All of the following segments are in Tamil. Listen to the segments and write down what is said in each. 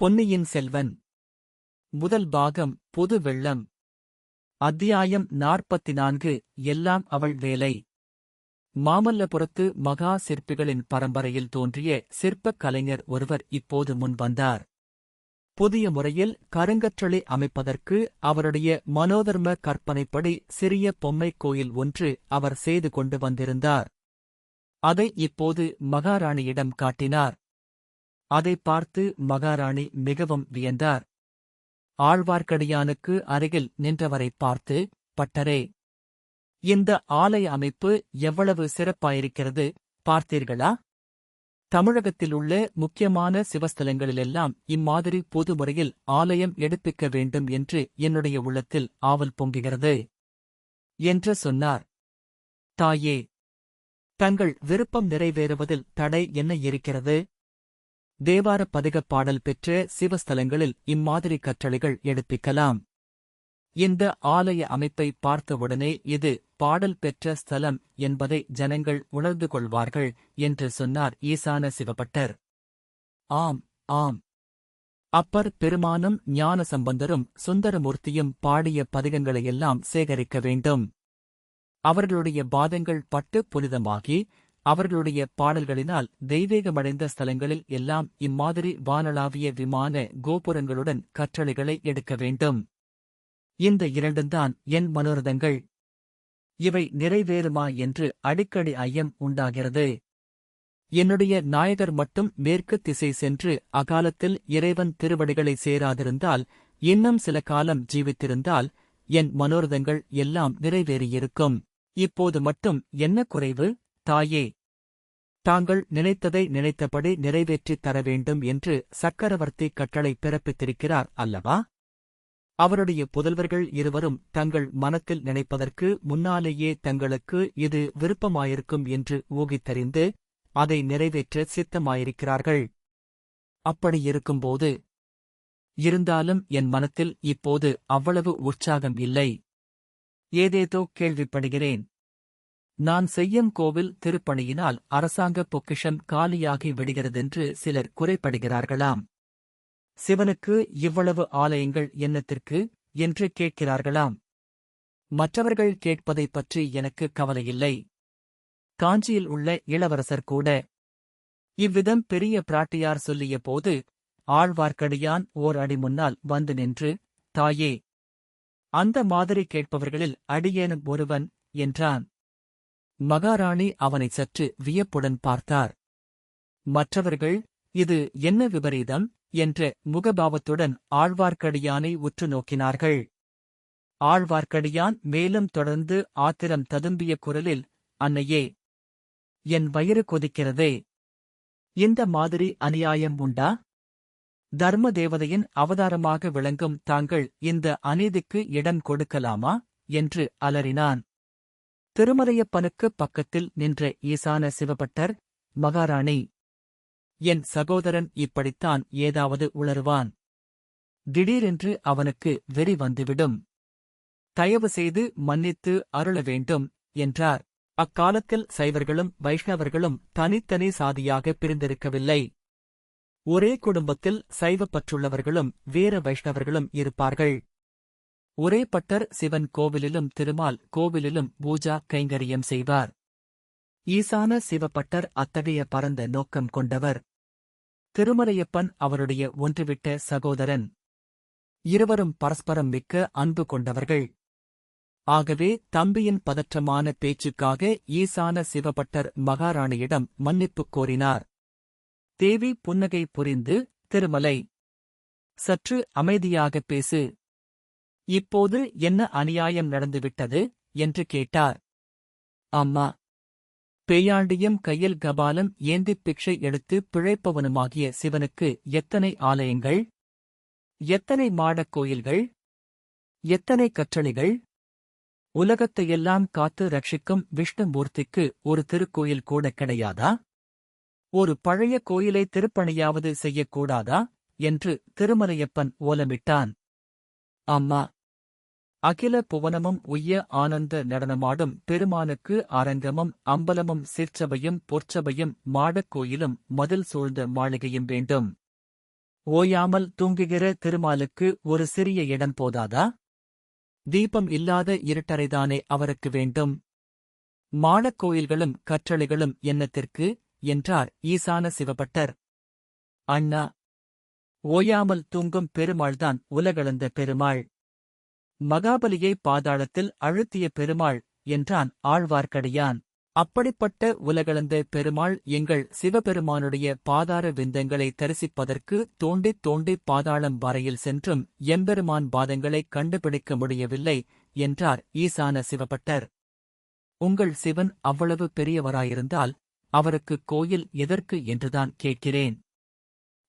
பொன்னியின் செல்வன். முதல் பாகம் பொது வெள்ளம். அத்தியாயம் நாற்பத்தி நான்கு எல்லாம் அவள் வேலை. மாமல்லபுரத்து மகா சிற்பிகளின் பரம்பரையில் தோன்றிய சிற்பக் கலைஞர் ஒருவர் இப்போது முன் வந்தார். புதிய முறையில் கருங்கற்றளை அமைப்பதற்கு அவருடைய மனோதர்ம கற்பனைப்படி சிறிய பொம்மைக் கோயில் ஒன்று அவர் செய்து கொண்டு வந்திருந்தார். அதை இப்போது மகாராணியிடம் காட்டினார். அதை பார்த்து மகாராணி மிகவும் வியந்தார். ஆழ்வார்க்கடியானுக்கு அருகில் நின்றவரைப் பார்த்து பட்டரே இந்த ஆலய அமைப்பு எவ்வளவு சிறப்பாயிருக்கிறது பார்த்தீர்களா? தமிழகத்தில் உள்ள முக்கியமான சிவஸ்தலங்களிலெல்லாம் இம்மாதிரி பொது முறையில் ஆலயம் எடுப்பிக்க வேண்டும் என்று என்னுடைய உள்ளத்தில் ஆவல் பொங்குகிறது என்று சொன்னார். தாயே தங்கள் விருப்பம் நிறைவேறுவதில் தடை என்ன இருக்கிறது? தேவார பதிகப் பாடல் பெற்ற சிவஸ்தலங்களில் இம்மாதிரி கற்றளைகள் எடுப்பிக்கலாம். இந்த ஆலய அமைப்பை பார்த்தவுடனே இது பாடல் பெற்ற ஸ்தலம் என்பதை ஜனங்கள் உணர்ந்து கொள்வார்கள் என்று சொன்னார் ஈசான சிவபட்டர். ஆம் ஆம். அப்பர் பெருமானும் ஞான சம்பந்தரும் சுந்தரமூர்த்தியும் பாடிய பதிகங்களையெல்லாம் சேகரிக்க வேண்டும். அவர்களுடைய பாதங்கள் பட்டு புனிதமாகி அவர்களுடைய பாடல்களினால் தெய்வீகமடைந்த ஸ்தலங்களில் எல்லாம் இம்மாதிரி வானளாவிய விமான கோபுரங்களுடன் கற்றளைகளை எடுக்க வேண்டும். இந்த இரண்டும்தான் என் மனோரதங்கள். இவை நிறைவேறுமா என்று அடிக்கடி ஐயம் உண்டாகிறது. என்னுடைய நாயகர் மட்டும் மேற்கு திசை சென்று அகாலத்தில் இறைவன் திருவடிகளை சேராதிருந்தால் இன்னும் சில காலம் ஜீவித்திருந்தால் என் மனோரதங்கள் எல்லாம் நிறைவேறியிருக்கும். இப்போது மட்டும் என்ன குறைவு? தாயே தாங்கள் நினைத்ததை நினைத்தபடி நிறைவேற்றித் தர வேண்டும் என்று சக்கரவர்த்தி கட்டளை பிறப்பித்திருக்கிறார் அல்லவா? அவருடைய புதல்வர்கள் இருவரும் தங்கள் மனத்தில் நினைப்பதற்கு முன்னாலேயே தங்களுக்கு இது விருப்பமாயிருக்கும் என்று ஊகித்தறிந்து அதை நிறைவேற்ற சித்தமாயிருக்கிறார்கள். அப்படியிருக்கும்போது இருந்தாலும் என் மனத்தில் இப்போது அவ்வளவு உற்சாகம் இல்லை. ஏதேதோ கேள்விப்படுகிறேன். நான் செய்யும் கோவில் திருப்பணியினால் அரசாங்க பொக்கிஷம் காலியாகி விடுகிறதென்று சிலர் குறைப்படுகிறார்களாம். சிவனுக்கு இவ்வளவு ஆலயங்கள் என்னத்திற்கு? என்று கேட்கிறார்களாம். மற்றவர்கள் கேட்பதைப் பற்றி எனக்கு கவலையில்லை. காஞ்சியில் உள்ள இளவரசர் கூட. இவ்விதம் பெரிய பிராட்டியார் சொல்லிய போது ஆழ்வார்க்கடியான் ஓர் அடி முன்னால் வந்து நின்று தாயே அந்த மாதிரி கேட்பவர்களில் அடியேனும் ஒருவன் என்றான். மகாராணி அவனை சற்று வியப்புடன் பார்த்தார். மற்றவர்கள் இது என்ன விபரீதம்? என்ற முகபாவத்துடன் ஆழ்வார்க்கடியானை உற்று நோக்கினார்கள். ஆழ்வார்க்கடியான் மேலும் தொடர்ந்து ஆத்திரம் ததும்பிய குரலில் அன்னையே என் வயிறு கொதிக்கிறதே. இந்த மாதிரி அநியாயம் உண்டா? தர்ம தேவதையின் அவதாரமாக விளங்கும் தாங்கள் இந்த அநீதிக்கு இடம் கொடுக்கலாமா? என்று அலறினான். திருமலையப்பனுக்கு பக்கத்தில் நின்ற ஈசான சிவபட்டர் மகாராணி என் சகோதரன் இப்படித்தான் ஏதாவது உளறுவான். திடீரென்று அவனுக்கு வெறி வந்துவிடும். தயவு செய்து மன்னித்து அருள வேண்டும் என்றார். அக்காலத்தில் சைவர்களும் வைஷ்ணவர்களும் தனித்தனி சாதியாக பிரிந்திருக்கவில்லை. ஒரே குடும்பத்தில் சைவப்பற்றுள்ளவர்களும் வேற வைஷ்ணவர்களும் இருப்பார்கள். ஒரே பட்டர் சிவன் கோவிலிலும் திருமால் கோவிலிலும் பூஜா கைங்கரியம் செய்வார். ஈசான சிவப்பட்டர் அத்தகைய பரந்த நோக்கம் கொண்டவர். திருமலையப்பன் அவருடைய ஒன்றுவிட்ட சகோதரன். இருவரும் பரஸ்பரம் மிக்க அன்பு கொண்டவர்கள். ஆகவே தம்பியின் பதற்றமான பேச்சுக்காக ஈசான சிவபட்டர் மகாராணியிடம் மன்னிப்பு கோரினார். தேவி புன்னகை புரிந்து திருமலை சற்று அமைதியாகப் பேசு. இப்போது என்ன அநியாயம் நடந்துவிட்டது? என்று கேட்டார். அம்மா பேயாண்டியும் கையில் கபாலம் ஏந்திப் பிக்ஷை எடுத்து பிழைப்பவனுமாகிய சிவனுக்கு எத்தனை ஆலயங்கள்? எத்தனை மாடக் கோயில்கள்? எத்தனை கற்றளிகள்? உலகத்தையெல்லாம் காத்து ரட்சிக்கும் விஷ்ணுமூர்த்திக்கு ஒரு திருக்கோயில் கூட கிடையாதா? ஒரு பழைய கோயிலை திருப்பணியாவது செய்யக்கூடாதா? என்று திருமலையப்பன் ஓலமிட்டான். அம்மா அகில புவனமும் உய்ய ஆனந்த நடனமாடும் பெருமானுக்கு அரங்கமும் அம்பலமும் சிற்சபையும் பொற்சபையும் மாடக் கோயிலும் மதில் சூழ்ந்த மாளிகையும் வேண்டும். ஓயாமல் தூங்குகிற திருமாலுக்கு ஒரு சிறிய இடம் போதாதா? தீபம் இல்லாத இருட்டறைதானே அவருக்கு வேண்டும். மாடக் கோயில்களும் கற்றளிகளும் என்னத்திற்கு? என்றார் ஈசான சிவபட்டர். அண்ணா ஓயாமல் தூங்கும் பெருமாள்தான் உலகளந்த பெருமாள். மகாபலியை பாதாளத்தில் அழுத்திய பெருமாள் என்றான் ஆழ்வார்க்கடியான். அப்படிப்பட்ட உலகளந்த பெருமாள் எங்கள் சிவபெருமானுடைய பாதார விந்தங்களை தரிசிப்பதற்கு தோண்டித் தோண்டி பாதாளம் வரையில் சென்றும் எம்பெருமான் பாதங்களை கண்டுபிடிக்க முடியவில்லை என்றார் ஈசான சிவபட்டர். உங்கள் சிவன் அவ்வளவு பெரியவராயிருந்தால் அவருக்கு கோயில் எதற்கு என்றுதான் கேட்கிறேன்.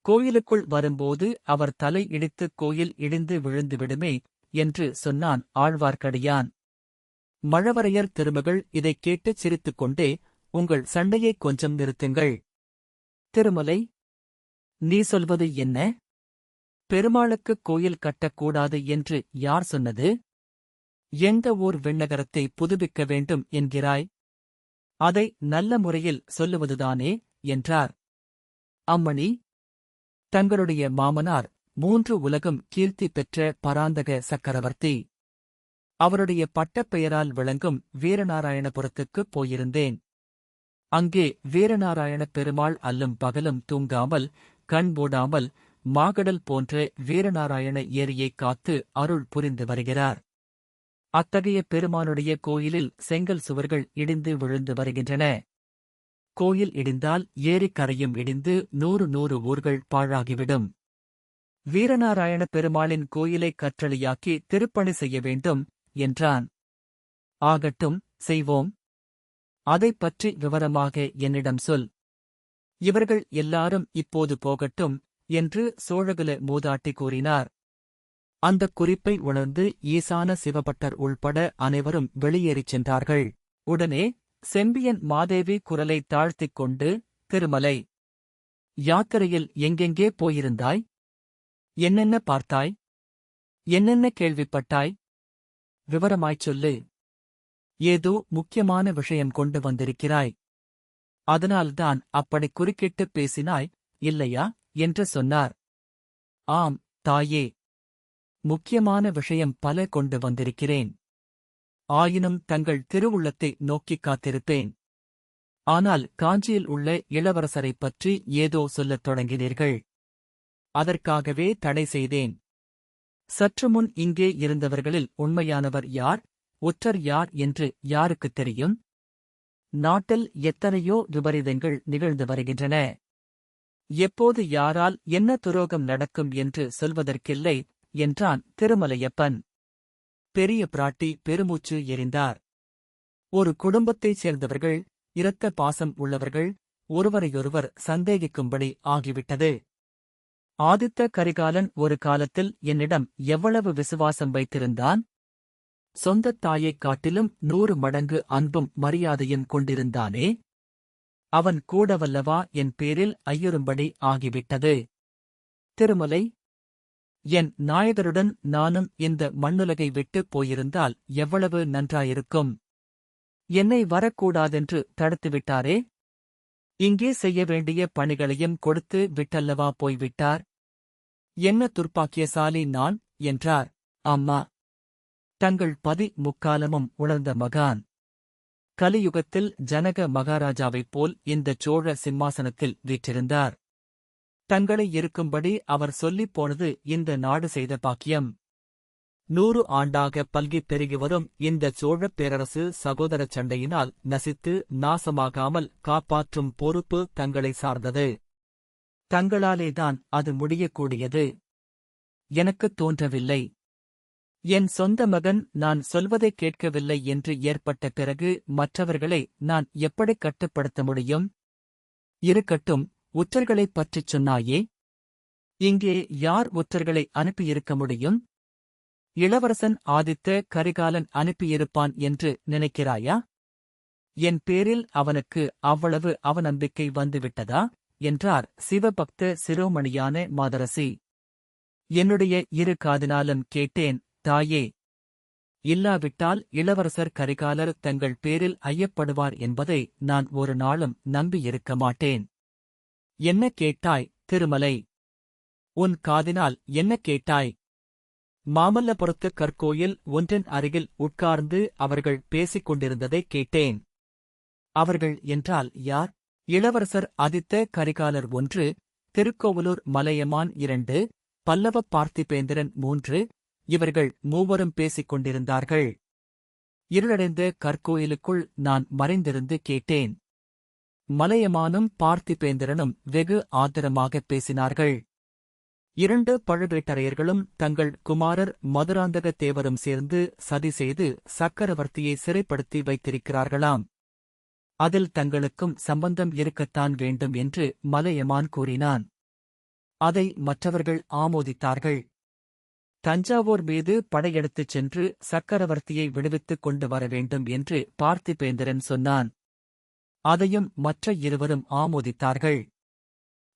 கோயிலுக்குள் வரும்போது அவர் தலை இடித்து கோயில் இடிந்து விழுந்து விடுமே என்று சொன்னான் ஆழ்வார்க்கடியான். மழவரையர் திருமகள் இதைக் கேட்டுச் சிரித்துக் கொண்டே உங்கள் சண்டையைக் கொஞ்சம் நிறுத்துங்கள். திருமலை நீ சொல்வது என்ன? பெருமாளுக்குக் கோயில் கட்டக்கூடாது என்று யார் சொன்னது? எந்த ஊர் விண்ணகரத்தை புதுப்பிக்க வேண்டும் என்கிறாய்? அதை நல்ல முறையில் சொல்லுவதுதானே? என்றார். அம்மணி தங்களுடைய மாமனார் மூன்று உலகம் கீர்த்தி பெற்ற பராந்தக சக்கரவர்த்தி. அவருடைய பட்டப்பெயரால் விளங்கும் வீரநாராயணபுரத்துக்குப் போயிருந்தேன். அங்கே வீரநாராயணப் பெருமாள் அல்லும் பகலும் தூங்காமல் கண் மூடாமல் மாகடல் போன்ற வீரநாராயண ஏரியைக் காத்து அருள் புரிந்து வருகிறார். அத்தகைய பெருமானுடைய கோயிலில் செங்கல் சுவர்கள் இடிந்து விழுந்து வருகின்றன. கோயில் இடிந்தால் ஏரிக்கரையும் இடிந்து நூறு நூறு ஊர்கள் பாழாகிவிடும். வீரநாராயண பெருமாளின் கோயிலை கற்றளியாக்கி திருப்பணி செய்ய வேண்டும் என்றான். ஆகட்டும் செய்வோம். அதைப் பற்றி விவரமாக என்னிடம் சொல். இவர்கள் எல்லாரும் இப்போது போகட்டும் என்று சோழகுல மூதாட்டி கூறினார். அந்தக் குறிப்பை உணர்ந்து ஈசான சிவபட்டர் உள்பட அனைவரும் வெளியேறிச் சென்றார்கள். உடனே செம்பியன் மாதேவி குரலை தாழ்த்திக் கொண்டு திருமலை யாத்திரையில் எங்கெங்கே போயிருந்தாய்? என்னென்ன பார்த்தாய்? என்னென்ன கேள்விப்பட்டாய்? விவரமாய்ச் சொல்லு. ஏதோ முக்கியமான விஷயம் கொண்டு வந்திருக்கிறாய். அதனால்தான் அப்படி குறுக்கிட்டுப் பேசினாய் இல்லையா? என்று சொன்னார். ஆம் தாயே. முக்கியமான விஷயம் பல கொண்டு வந்திருக்கிறேன். ஆயினும் தங்கள் திருவுள்ளத்தை நோக்கிக் காத்திருப்பேன். ஆனால் காஞ்சியில் உள்ள இளவரசரைப் பற்றி ஏதோ சொல்லத் தொடங்கினீர்கள். அதற்காகவே தடை செய்தேன். சற்றுமுன் இங்கே இருந்தவர்களில் உண்மையானவர் யார் ஒற்றர் யார் என்று யாருக்குத் தெரியும்? நாட்டில் எத்தனையோ விபரீதங்கள் நிகழ்ந்து வருகின்றன. எப்போது யாரால் என்ன துரோகம் நடக்கும் என்று சொல்வதற்கில்லை என்றான் திருமலையப்பன். பெரிய பிராட்டி பெருமூச்சு எறிந்தார் ஒரு குடும்பத்தைச் சேர்ந்தவர்கள் இரத்த பாசம் உள்ளவர்கள் ஒருவரையொருவர் சந்தேகிக்கும்படி ஆகிவிட்டது. ஆதித்த கரிகாலன் ஒரு காலத்தில் என்னிடம் எவ்வளவு விசுவாசம் வைத்திருந்தான்? சொந்தத் தாயைக் காட்டிலும் நூறு மடங்கு அன்பும் மரியாதையும் கொண்டிருந்தானே? அவன் கூடவல்லவா என் பேரில் ஐயரும்படி ஆகிவிட்டது. திருமலை என் நாயகருடன் நானும் இந்த மண்ணுலகை விட்டுப் போயிருந்தால் எவ்வளவு நன்றாயிருக்கும்? என்னை வரக்கூடாதென்று தடுத்துவிட்டாரே? இங்கே செய்ய வேண்டிய பணிகளையும் கொடுத்து விட்டல்லவா போய்விட்டார்? என்ன துர்ப்பாக்கியசாலி நான்? என்றார். அம்மா. தங்கள் பதி முக்காலமும் உணர்ந்த மகான். கலியுகத்தில் ஜனக மகாராஜாவைப் போல் இந்தச் சோழ சிம்மாசனத்தில் வீற்றிருந்தார். தங்களை இருக்கும்படி அவர் சொல்லிப் போனது இந்த நாடு செய்த பாக்கியம். நூறு ஆண்டாக பல்கிப் பெருகி வரும் இந்த சோழப் பேரரசு சகோதரச் சண்டையினால் நசித்து நாசமாகாமல் காப்பாற்றும் பொறுப்பு தங்களை சார்ந்தது. தங்களாலேதான் அது முடியக்கூடியது. எனக்குத் தோன்றவில்லை. என் சொந்த மகன் நான் சொல்வதைக் கேட்கவில்லை என்று ஏற்பட்ட பிறகு மற்றவர்களை நான் எப்படி கட்டுப்படுத்த முடியும்? இருக்கட்டும் உற்றர்களைப் பற்றிச் சொன்னாயே? இங்கே யார் உத்தர்களை அனுப்பியிருக்க முடியும்? இளவரசன் ஆதித்த கரிகாலன் அனுப்பியிருப்பான் என்று நினைக்கிறாயா? என் பேரில் அவனுக்கு அவ்வளவு அவநம்பிக்கை வந்துவிட்டதா? என்றார் சிவபக்த சிரோமணியான மாதரசி. என்னுடைய இரு காதினாலும் கேட்டேன் தாயே இல்லாவிட்டால் இளவரசர் கரிகாலர் தங்கள் பேரில் ஐயப்படுவார் என்பதை நான் ஒரு நாளும் நம்பியிருக்க மாட்டேன். என்ன கேட்டாய் திருமலை? உன் காதினால் என்ன கேட்டாய்? மாமல்லபுரத்து கற்கோயில் ஒன்றின் அருகில் உட்கார்ந்து அவர்கள் பேசிக் கொண்டிருந்ததை கேட்டேன். அவர்கள் என்றால் யார்? இளவரசர் ஆதித்த கரிகாலர் ஒன்று திருக்கோவலூர் மலையமான் இரண்டு பல்லவ பார்த்திபேந்திரன் மூன்று இவர்கள் மூவரும் பேசிக் கொண்டிருந்தார்கள். இருளடைந்த கற்கோயிலுக்குள் நான் மறைந்திருந்து கேட்டேன். மலையமானும் பார்த்திபேந்திரனும் வெகு ஆத்திரமாகப் பேசினார்கள். இரண்டு பழுவேட்டரையர்களும் தங்கள் குமாரர் மதுராந்தக தேவரும் சேர்ந்து சதி செய்து சக்கரவர்த்தியை சிறைப்படுத்தி வைத்திருக்கிறார்களாம். அதில் தங்களுக்கும் சம்பந்தம் இருக்கத்தான் வேண்டும் என்று மலையமான் கூறினான். அதை மற்றவர்கள் ஆமோதித்தார்கள். தஞ்சாவூர் மீது படையெடுத்துச் சென்று சக்கரவர்த்தியை விடுவித்துக் கொண்டு வர வேண்டும் என்று பார்த்திபேந்திரன் சொன்னான். அதையும் மற்ற இருவரும் ஆமோதித்தார்கள்.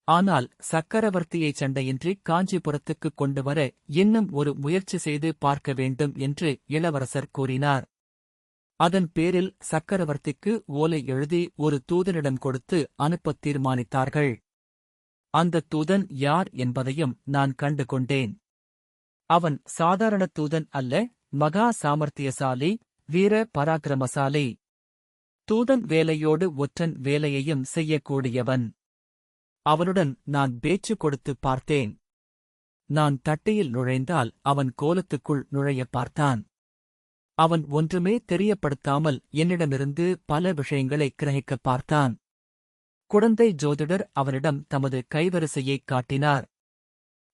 ஆனால் சக்கரவர்த்தியை சண்டையின்றி காஞ்சிபுரத்துக்குக் கொண்டு வர இன்னும் ஒரு முயற்சி செய்து பார்க்க வேண்டும் என்று இளவரசர் கூறினார். அதன் பேரில் சக்கரவர்த்திக்கு ஓலை எழுதி ஒரு தூதனிடம் கொடுத்து அனுப்பத் தீர்மானித்தார்கள். அந்த தூதன் யார் என்பதையும் நான் கண்டு கொண்டேன். அவன் சாதாரண தூதன் அல்ல மகா சாமர்த்தியசாலி வீர பராக்கிரமசாலி. தூதன் வேலையோடு ஒற்றன் வேலையையும் செய்யக்கூடியவன். அவனுடன் நான் பேச்சு கொடுத்து பார்த்தேன். நான் தட்டையில் நுழைந்தால் அவன் கோலத்துக்குள் நுழைய பார்த்தான். அவன் ஒன்றுமே தெரியப்படுத்தாமல் என்னிடமிருந்து பல விஷயங்களை கிரகிக்கப் பார்த்தான். குழந்தை ஜோதிடர் அவனிடம் தமது கைவரிசையைக் காட்டினார்.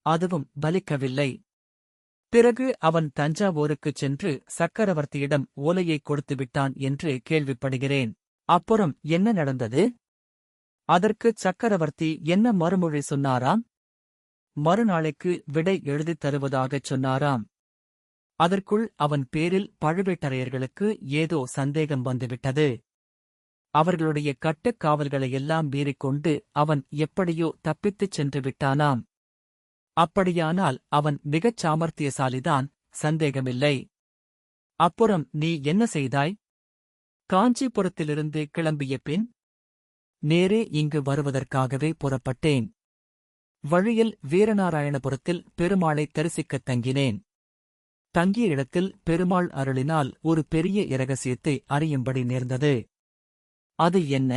அதுவும் பலிக்கவில்லை. பிறகு அவன் தஞ்சாவூருக்குச் சென்று சக்கரவர்த்தியிடம் ஓலையை கொடுத்து விட்டான் என்று கேள்விப்படுகிறேன். அப்புறம் என்ன நடந்தது? அதற்கு சக்கரவர்த்தி என்ன மறுமொழி சொன்னாராம்? மறுநாளைக்கு விடை எழுதித் தருவதாகச் சொன்னாராம். அதற்குள் அவன் பேரில் பழுவேட்டரையர்களுக்கு ஏதோ சந்தேகம் வந்துவிட்டது. அவர்களுடைய கட்டுக் காவல்களையெல்லாம் மீறிக்கொண்டு அவன் எப்படியோ தப்பித்துச் சென்று விட்டானாம். அப்படியானால் அவன் மிகச் சாமர்த்தியசாலிதான் சந்தேகமில்லை. அப்புறம் நீ என்ன செய்தாய்? காஞ்சிபுரத்திலிருந்து கிளம்பிய பின் நேரே இங்கு வருவதற்காகவே புறப்பட்டேன். வழியில் வீரநாராயணபுரத்தில் பெருமாளை தரிசிக்கத் தங்கினேன். தங்கிய இடத்தில் பெருமாள் அருளினால் ஒரு பெரிய இரகசியத்தை அறியும்படி நேர்ந்தது. அது என்ன?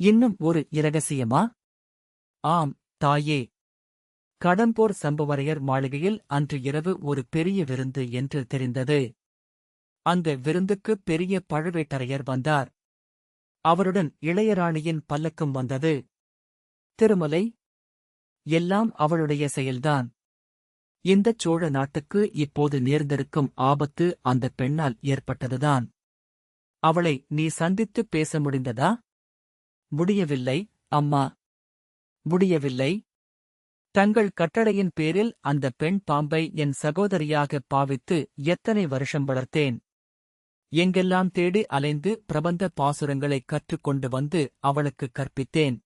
இன்னும் ஒரு இரகசியமா? ஆம் தாயே. கடம்போர் சம்புவரையர் மாளிகையில் அன்று இரவு ஒரு பெரிய விருந்து என்று தெரிந்தது. அந்த விருந்துக்கு பெரிய பழுவேட்டரையர் வந்தார். அவருடன் இளையராணியின் பல்லக்கும் வந்தது. திருமலை எல்லாம் அவளுடைய செயல்தான். இந்தச் சோழ நாட்டுக்கு இப்போது நேர்ந்திருக்கும் ஆபத்து அந்த பெண்ணால் ஏற்பட்டதுதான். அவளை நீ சந்தித்துப் பேச முடிந்ததா? முடியவில்லை அம்மா. முடியவில்லை. தங்கள் கட்டளையின் பேரில் அந்த பெண் பாம்பை என் சகோதரியாகப் பாவித்து எத்தனை வருஷம் வளர்த்தேன்? எங்கெல்லாம் தேடி அலைந்து பிரபந்த பாசுரங்களைக் கற்றுக்கொண்டு வந்து அவளுக்கு கற்பித்தேன்.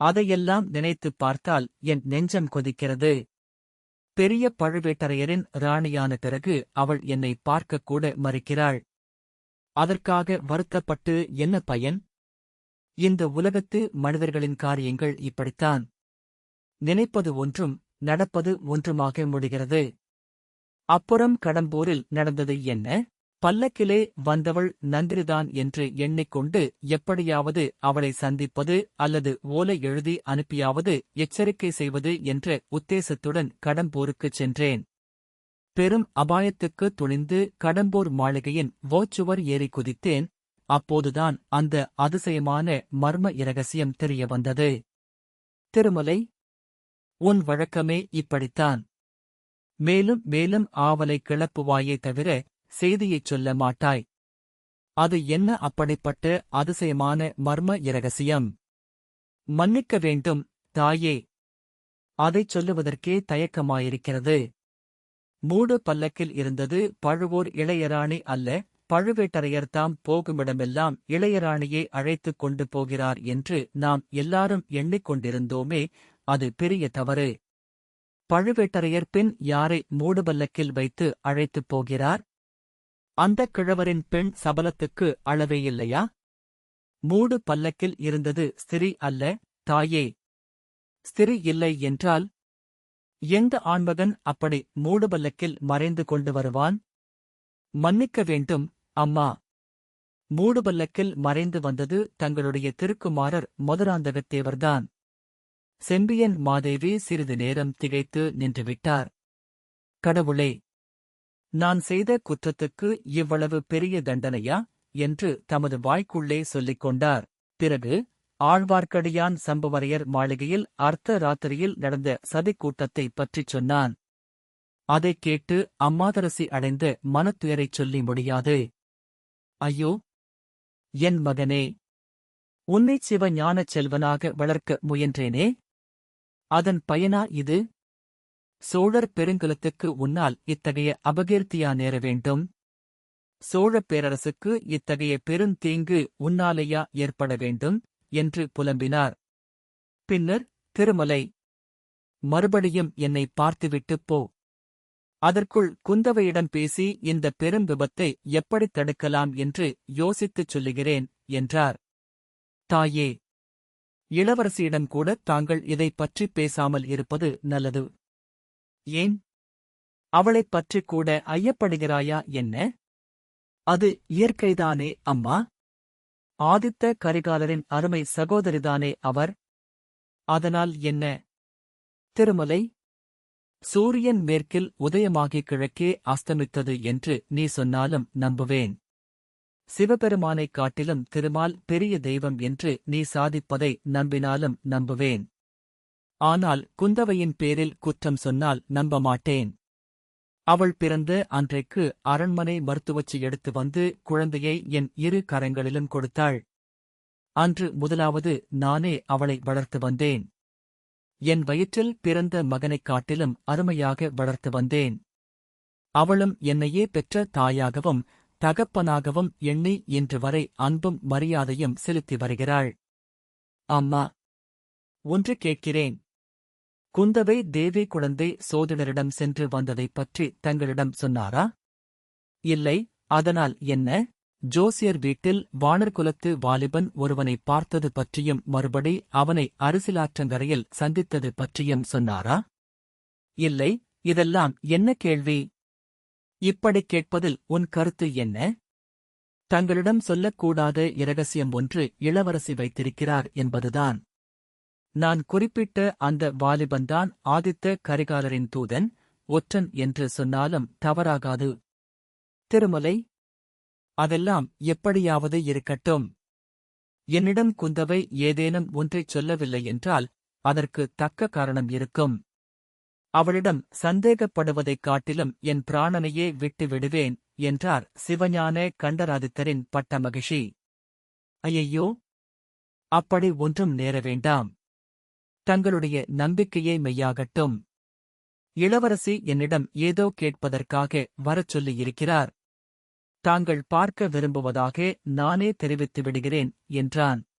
அதையெல்லாம் நினைத்துப் பார்த்தால் என் நெஞ்சம் கொதிக்கிறது. பெரிய பழுவேட்டரையரின் ராணியான பிறகு அவள் என்னை பார்க்கக்கூட மறுக்கிறாள். அதற்காக வருத்தப்பட்டு என்ன பயன்? இந்த உலகத்து மனிதர்களின் காரியங்கள் இப்படித்தான். நினைப்பது ஒன்றும் நடப்பது ஒன்றுமாக முடிகிறது. அப்புறம் கடம்பூரில் நடந்தது என்ன? பல்லக்கிலே வந்தவள் நந்திரிதான் என்று எண்ணிக்கொண்டு எப்படியாவது அவளை சந்திப்பது அல்லது ஓலை எழுதி அனுப்பியாவது எச்சரிக்கை செய்வது என்ற உத்தேசத்துடன் கடம்பூருக்குச் சென்றேன். பெரும் அபாயத்துக்கு துணிந்து கடம்பூர் மாளிகையின் ஓச்சுவர் ஏறி குதித்தேன். அப்போதுதான் அந்த அதிசயமான மர்ம இரகசியம் தெரிய வந்தது. திருமலை உன் வழக்கமே இப்படித்தான். மேலும் மேலும் ஆவலை கிளப்புவாயே தவிர செய்தியைச் சொல்ல மாட்டாய். அது என்ன அப்படிப்பட்ட அதிசயமான மர்ம இரகசியம்? மன்னிக்க வேண்டும் தாயே. அதைச் சொல்லுவதற்கே தயக்கமாயிருக்கிறது. மூடு பல்லக்கில் இருந்தது பழுவோர் இளையராணி அல்ல பழுவேட்டரையர் தாம் போகுமிடமெல்லாம் இளையராணியை அழைத்துக் கொண்டு போகிறார் என்று நாம் எல்லாரும் எண்ணிக்கொண்டிருந்தோமே அது பெரிய தவறு. பழுவேட்டரையர் பின் யாரை மூடுபல்லக்கில் வைத்து அழைத்துப் போகிறார்? அந்தக் கிழவரின் பெண் சபலத்துக்கு அளவே இல்லையா? மூடு பல்லக்கில் இருந்தது ஸ்திரி அல்ல தாயே. ஸ்திரி இல்லை என்றால்? எந்த ஆண்மகன் அப்படி மூடு பல்லக்கில் மறைந்து கொண்டு வருவான்? மன்னிக்க வேண்டும் அம்மா. மூடுபல்லக்கில் மறைந்து வந்தது தங்களுடைய திருக்குமாரர் மதுராந்தகத்தேவர்தான். செம்பியன் மாதேவி சிறிது நேரம் திகைத்து நின்றுவிட்டார். கடவுளே நான் செய்த குற்றத்துக்கு இவ்வளவு பெரிய தண்டனையா? என்று தமது வாய்க்குள்ளே சொல்லிக் கொண்டார். பிறகு ஆழ்வார்க்கடியான் சம்புவரையர் மாளிகையில் அர்த்த ராத்திரியில் நடந்த சதிக்கூட்டத்தை பற்றிச் சொன்னான். அதைக் கேட்டு அம்மாதரசி அடைந்த மனத்துயரைச் சொல்லி முடியாது. ஐயோ! என் மகனே! உன்னைச் சிவ ஞானச் செல்வனாக வளர்க்க முயன்றேனே? அதன் பயனா இது? சோழர் பெருங்குலத்துக்கு உன்னால் இத்தகைய அபகீர்த்தியா நேர வேண்டும். சோழப் பேரரசுக்கு இத்தகைய பெருந்தீங்கு உன்னாலேயா ஏற்பட வேண்டும் என்று புலம்பினார். பின்னர் திருமலை மறுபடியும் என்னை பார்த்துவிட்டுப் போ. அதற்குள் குந்தவையிடம் பேசி இந்த பெரும் விபத்தை எப்படித் தடுக்கலாம் என்று யோசித்துச் சொல்லுகிறேன் என்றார். தாயே இளவரசியிடம் கூட தாங்கள் இதைப் பற்றி பேசாமல் இருப்பது நல்லது. ஏன்? அவளைப் பற்றிக் கூட ஐயப்படுகிறாயா என்ன? அது இயற்கைதானே அம்மா? ஆதித்த கரிகாலரின் அருமை சகோதரிதானே அவர்? அதனால் என்ன? திருமலை சூரியன் மேற்கில் உதயமாகி கிழக்கே அஸ்தமித்தது என்று நீ சொன்னாலும் நம்புவேன். சிவபெருமானைக் காட்டிலும் திருமால் பெரிய தெய்வம் என்று நீ சாதிப்பதை நம்பினாலும் நம்புவேன். ஆனால் குந்தவையின் பேரில் குற்றம் சொன்னால் நம்ப மாட்டேன் அவள் பிறந்த அன்றைக்கு அரண்மனை மருத்துவச்சி எடுத்து வந்து குழந்தையை என் இரு கரங்களிலும் கொடுத்தாள். அன்று முதலாவது நானே அவளை வளர்த்து வந்தேன். என் வயிற்றில் பிறந்த மகனைக் காட்டிலும் அருமையாக வளர்த்து வந்தேன். அவளும் என்னையே பெற்ற தாயாகவும் தகப்பனாகவும் எண்ணி இன்று வரை அன்பும் மரியாதையும் செலுத்தி வருகிறாள். அம்மா ஒன்று கேட்கிறேன். குந்தவை தேவி குழந்தை சோதிடரிடம் சென்று வந்ததைப் பற்றி தங்களிடம் சொன்னாரா? இல்லை அதனால் என்ன? ஜோசியர் வீட்டில் வானர்குலத்து வாலிபன் ஒருவனை பார்த்தது பற்றியும் மறுபடி அவனை அரசியலாற்றங்கரையில் சந்தித்தது பற்றியும் சொன்னாரா? இல்லை இதெல்லாம் என்ன கேள்வி? இப்படிக் கேட்பதில் உன் கருத்து என்ன? தங்களிடம் சொல்லக்கூடாத இரகசியம் ஒன்று இளவரசி வைத்திருக்கிறார் என்பதுதான். நான் குறிப்பிட்ட அந்த வாலிபன்தான் ஆதித்த கரிகாலரின் தூதன் ஒற்றன் என்று சொன்னாலும் தவறாகாது. திருமலை அதெல்லாம் எப்படியாவது இருக்கட்டும். என்னிடம் குந்தவை ஏதேனும் ஒன்றைச் சொல்லவில்லை என்றால் அதற்கு தக்க காரணம் இருக்கும். அவளிடம் சந்தேகப்படுவதைக் காட்டிலும் என் பிராணனையே விட்டு விடுவேன் என்றார் சிவஞான கண்டராதித்தரின் பட்ட ஐயையோ! அப்படி ஒன்றும் நேர வேண்டாம். தங்களுடைய நம்பிக்கையே மெய்யாகட்டும். இளவரசி என்னிடம் ஏதோ கேட்பதற்காக வரச் சொல்லியிருக்கிறார். தாங்கள் பார்க்க விரும்புவதாக நானே தெரிவித்து விடுகிறேன் என்றான்.